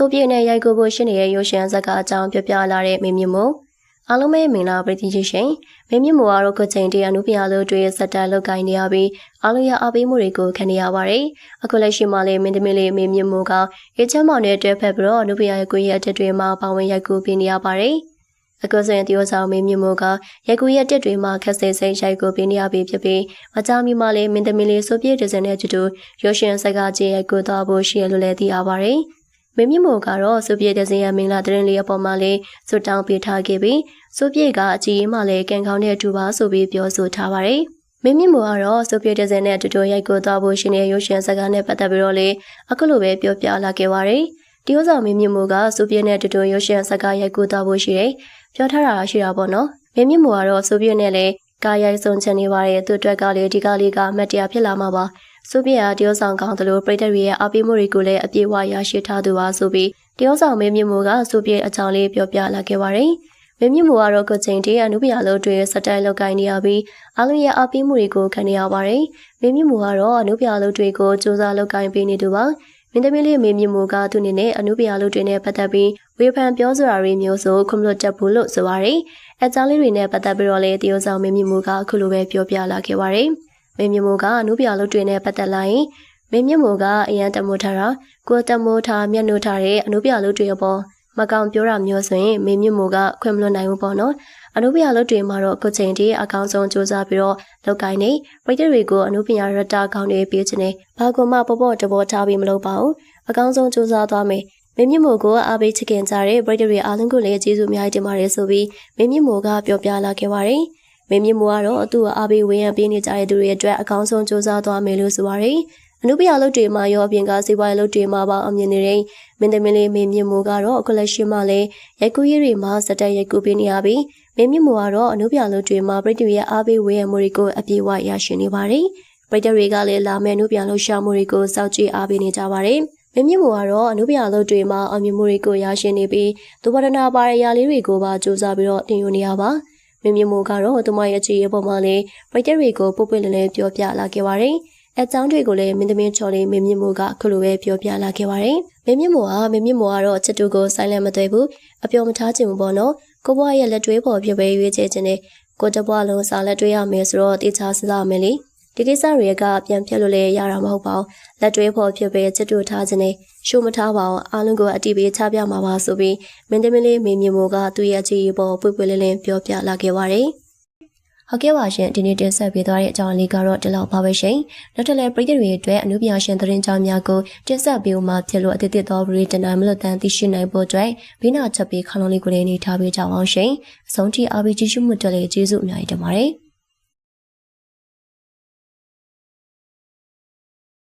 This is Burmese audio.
ဆိုပြေနဲ့ရိုက်ကူဖို့ရှိနေတဲ့ရုပ်ရှင်ဇာတ်ကားအကြောင်းပြောပြလာတဲ့မေမြင့်မို့အားလုံးပဲမင်္ဂလာပရိသတ်ရှင်မေမြင့်မို့ကတော့ခုချိန်တည်းအနုပညာလို့တွေ့စက်တက်လောက်ကိုင်းနေရပြီးအားလုံးရအားပေးမှုတွေကိုခံနေရပါတယ်အခုလက်ရှိမှာလည်းမင်းသမီးလေးမေမြင့်မို့ကရေချမ်းမောင်နဲ့တွဲဖက်ပြီးတော့အနုပညာရဲ့ကိုရဲ့အတက်တွေမှာပါဝင်ရိုက်ကူပေးနေရပါတယ်အခုဆိုရင်တယောက်ဆောင်မင်းမြင့်မို့ကရိုက်ကူရဲ့တက်တွေမှာခက်ဆဲဆဲရိုက်ကူပေးနေရပြီဖြစ်ပြီးမကြမီမှာလည်းမင်းသမီးလေးဆိုပြေဒဇင်နဲ့တူတူရုပ်ရှင်ဇာတ်ကားကြီးရိုက်ကူသွားဖို့ရှိရလို့လည်းသိရပါတယ် မင်းမြင့်မို့ကတော့ဆိုပြေဒဇင်ရဲ့မင်္ဂလာတရင်လေးအပေါ်မှာလေးစွတ်တောင်းပေးထားခဲ့ပြီးဆိုပြေကအကြည့်ရင်မှလည်းကံကောင်းတဲ့အထူပါဆိုပြီးပြောဆိုထားပါတယ်။မင်းမြင့်မို့ကတော့ဆိုပြေဒဇင်နဲ့တူတူရိုက်ကူသွားဖို့ရှိနေတဲ့ရုပ်ရှင်ဇာတ်ကားနဲ့ပတ်သက်ပြီးတော့လေအခုလိုပဲပြောပြလာခဲ့ပါတယ်။တယောက်ဆောင်မင်းမြင့်မို့ကဆိုပြေနဲ့တူတူရုပ်ရှင်ဇာတ်ကားရိုက်ကူသွားဖို့ရှိတယ်။ပြောထားတာရှိတာပေါ့နော်။မင်းမြင့်မို့ကတော့ဆိုပြေနဲ့လည်းကာရိုက်ဆုံးချင်နေပါတယ်သူအတွက်ကလည်းဒီကလေးကအမတ်တရားဖြစ်လာမှာပါ ဆိုပြရတယောဆောင်ကောင်းသလိုပရိသတ်တွေရဲ့အပိမှုတွေကိုလည်းအပြည့်အဝရရှိထားသူပါဆိုပြီးတယောဆောင်မင်းမြင့်မို့ကဆိုပြအကြောင်းလေးပြောပြလာခဲ့ပါတယ်မင်းမြင့်မို့ကတော့ကချိန်တည်းအနုပညာလို့တွေစတိုင်လောက်ကိုင်းနေရပြီးအလုံးရဲ့အပိမှုတွေကိုခံနေရပါတယ်မင်းမြင့်မို့ကတော့အနုပညာလို့တွေကိုစူးစမ်းလောက်ကိုင်းပေးနေသူပါမင်းသမီးလေးမေမြင့်မို့ကသူအနေနဲ့အနုပညာလို့တွေနဲ့ပတ်သက်ပြီးဝေဖန်ပြောဆိုတာတွေမျိုးဆိုခွန်လွတ်တက်ဘူးလို့ဆိုပါတယ်။အကြောင်းလေးတွေနဲ့ပတ်သက်ပြီးတော့လေတရုတ်ဆောင်မင်းမြင့်မို့ကအခုလိုပဲပြောပြလာခဲ့ပါတယ်။ မင်းမြင့်မို့ကအနုပညာလို့တွေနဲ့ပတ်သက်လာရင်မင်းမြင့်မို့ကအရန်တမိုးထားတာကိုတမိုးထားမျက်နှာထားတဲ့အနုပညာလို့တွေအပေါ်မကောင်ပြောတာမျိုးဆိုရင်မင်းမြင့်မို့ကခွင့်မလွတ်နိုင်ဘူးပေါ့နော်။အနုပညာလို့တွေမှာတော့အခုချိန်ထိအကောင်းဆုံးစူးစမ်းပြီးတော့လောက်ကိုင်းနေပြည်သူတွေကိုအနုပညာရတာကောင်းတွေပေးခြင်းနဲ့ဘာကမှပေါ်ပေါ်တပေါ်ထားပြီးမလုပ်ပါဘူး။အကောင်းဆုံးစူးစမ်းသွားမယ်။မင်းမြင့်မို့ကိုအားပေးချခင်ကြတဲ့ပြည်သူတွေအားလုံးကိုလည်းကျေးဇူးအများကြီးတင်ပါတယ်ဆိုပြီးမင်းမြင့်မို့ကပြောပြလာခဲ့ပါတယ်။ မင်းမြင့်မို့ကတော့သူ့အားပေးဝေယံပေးနေကြတဲ့သူတွေအတွက်အကောင်းဆုံးစူးစမ်းသွားမယ်လို့ဆိုပါတယ်။အနုပညာလုပ်တွေမှာရောအပြင်ကစေပွားရေးလုပ်တွေမှာပါအမြင်နေတဲ့မင်းသမီးလေးမင်းမြင့်မို့ကတော့အခုလက်ရှိမှာလည်းရိုက်ကူးရေးတွေမှာစက်တက်ရိုက်ကူးပေးနေရပြီးမင်းမြင့်မို့ကတော့အနုပညာလုပ်တွေမှာပြည်သူရဲ့အားပေးဝေယံမှုတွေကိုအပြည့်အဝရရှိနေပါတယ်။ပြည်သူတွေကလည်းလာမယ့်အနုပညာလုပ်ရှာမှုတွေကိုစောင့်ကြည့်အားပေးနေကြပါတယ်။မင်းမြင့်မို့ကတော့အနုပညာလုပ်တွေမှာအောင်မြင်မှုတွေကိုရရှိနေပြီးသူဝရဏပါရရာလေးတွေကိုပါစူးစမ်းပြီးတော့တင်ယူနေရပါ မင်းမြင့်မို့ကတော့သူမရဲ့အခြေအပေါ်မှာလည်းပြည်သူတွေကိုပုတ်ပွင့်လည်လည်ပြောပြလာခဲ့ပါတယ်။အကြောင်းတွေကိုလည်းမင်းသမီးချော်လေးမင်းမြင့်မို့ကခုလိုပဲပြောပြလာခဲ့ပါတယ်။မင်းမြင့်မို့ကမင်းမြင့်မို့ကတော့ချစ်တူကိုဆိုင်လန့်မသွဲဘူးအပြောမထားချင်ဘူးပေါ့နော်။ကိုဘွားရဲ့လက်တွဲပေါ်ပြပဲရွေးချယ်ခြင်းနဲ့ကိုတဘွားလုံးစာလက်တွဲရမယ်ဆိုတော့တေချာစစားမယ်လေ။ ဒီကိစ္စတွေက ပြန်ပြတ်လို့လည်းရတာမဟုတ်ပါဘူးလက်တွဲဖို့ဖြစ်ပဲချစ်တူထားခြင်းနဲ့ရှိုးမထားပါအောင်အားလုံးကိုအတိပေးချပြမှာပါဆိုပြီးမင်းသမီးလေးမေမြမိုကသူ့ရဲ့အခြေအပေါ်ပွေပွေလင်းလင်းပြောပြလာခဲ့ပါတယ်ဟုတ်ကဲ့ပါရှင်ဒီနေ့တင်ဆက်ပေးသွားတဲ့အကြောင်းလေးကတော့ဒီလောက်ပါပဲရှင်နောက်ထပ်လည်းပရိသတ်တွေအတွက်အနုပညာရှင်သတင်းကြောင်းများကိုတင်ဆက်ပေးဦးမှာဖြစ်လို့အသစ်သစ်သောပရိသတ်တိုင်းမလို့တန်သိရှိနိုင်ဖို့အတွက်ဘေးနာချက်ပေးခလုံးလေးကိုလည်းနေထားပေးကြအောင်ရှင်အဆုံးထိအားပေးကြည့်ရှုမှုတက်လေးကျေးဇူးအများကြီးတင်ပါတယ်